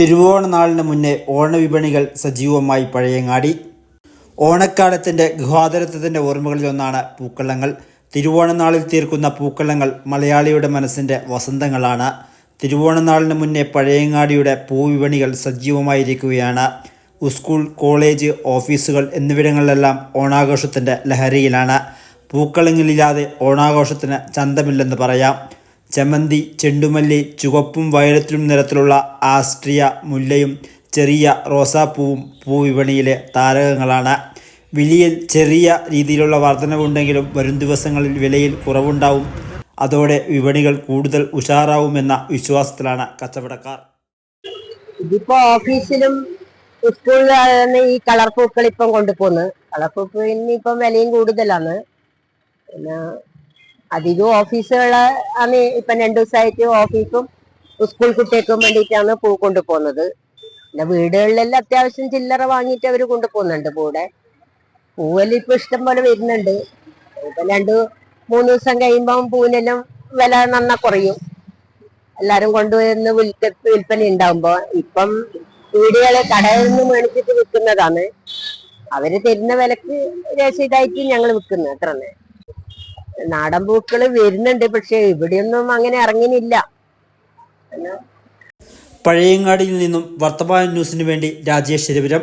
തിരുവോണനാളിന് മുന്നേ ഓണവിപണികൾ സജീവമായി പഴയങ്ങാടി. ഓണക്കാലത്തിന്റെ ഗൃഹാതരത്വത്തിന്റെ ഓർമ്മകളിലൊന്നാണ് പൂക്കളങ്ങൾ തിരുവോണനാളിൽ തീർക്കുന്ന പൂക്കളങ്ങൾ മലയാളിയുടെ മനസ്സിന്റെ വസന്തങ്ങളാണ്. തിരുവോണനാളിന് മുന്നേ പഴയങ്ങാടിയുടെ പൂവിപണികൾ സജീവമായിരിക്കുകയാണ്. സ്കൂൾ കോളേജ് ഓഫീസുകൾ എന്നിവിടങ്ങളിലെല്ലാം ഓണാഘോഷത്തിന്റെ ലഹരിയിലാണ്. പൂക്കളങ്ങളില്ലാതെ ഓണാഘോഷത്തിന് ചന്തമില്ലെന്ന് പറയാം. ചെമ്മന്തി ചെണ്ടുമല്ലി ചുവപ്പും വയലറ്റും നിറത്തിലുള്ള ആസ്ട്രിയ മുല്ലയും ചെറിയ റോസാപ്പൂവും പൂവിപണിയിലെ താരകങ്ങളാണ്. വിലയിൽ ചെറിയ രീതിയിലുള്ള വർധനവുണ്ടെങ്കിലും വരും ദിവസങ്ങളിൽ വിലയിൽ കുറവുണ്ടാവും. അതോടെ വിപണികൾ കൂടുതൽ ഉഷാറാവുമെന്ന വിശ്വാസത്തിലാണ് കച്ചവടക്കാർ. ഇതിപ്പോ ഓഫീസിലും സ്കൂളിലാണ് ഈ കളർ പൂക്കൾ ഇപ്പം കൊണ്ടുപോകുന്നത്. കളർ പൂക്കളിന് ഇപ്പം വിലയും കൂടുതലാണ്. പിന്നെ അധികം ഓഫീസുകൾ ആണ് ഇപ്പൊ രണ്ടു ദിവസമായിട്ട് ഓഫീസും സ്കൂൾ കുട്ടികൾക്കും വേണ്ടിയിട്ടാണ് പൂ കൊണ്ടുപോകുന്നത്. പിന്നെ വീടുകളിലെല്ലാം അത്യാവശ്യം ചില്ലറ വാങ്ങിയിട്ട് അവർ കൊണ്ടുപോകുന്നുണ്ട് പൂടെ പൂവെല്ലാം ഇപ്പൊ ഇഷ്ടം പോലെ വരുന്നുണ്ട്. ഇപ്പൊ രണ്ട് മൂന്ന് ദിവസം കഴിയുമ്പോൾ പൂവിനെല്ലാം വില നന്ന കുറയും. എല്ലാരും കൊണ്ടുവരുന്ന വിൽക്ക വിൽപ്പന ഉണ്ടാവുമ്പോ ഇപ്പം വീടുകളെ കടയിൽ നിന്ന് മേടിച്ചിട്ട് വിൽക്കുന്നതാണ്. അവർ തരുന്ന വിലക്ക് രസീതായിട്ട് ഞങ്ങൾ വിൽക്കുന്നത് അത്ര തന്നെ നാടൻ പൂക്കൾ വരുന്നുണ്ട് പക്ഷെ ഇവിടെയൊന്നും അങ്ങനെ ഇറങ്ങിയില്ല പഴയങ്ങാടിയിൽ നിന്നും വർത്തമാന ന്യൂസിനു വേണ്ടി രാജേഷ് രവിരം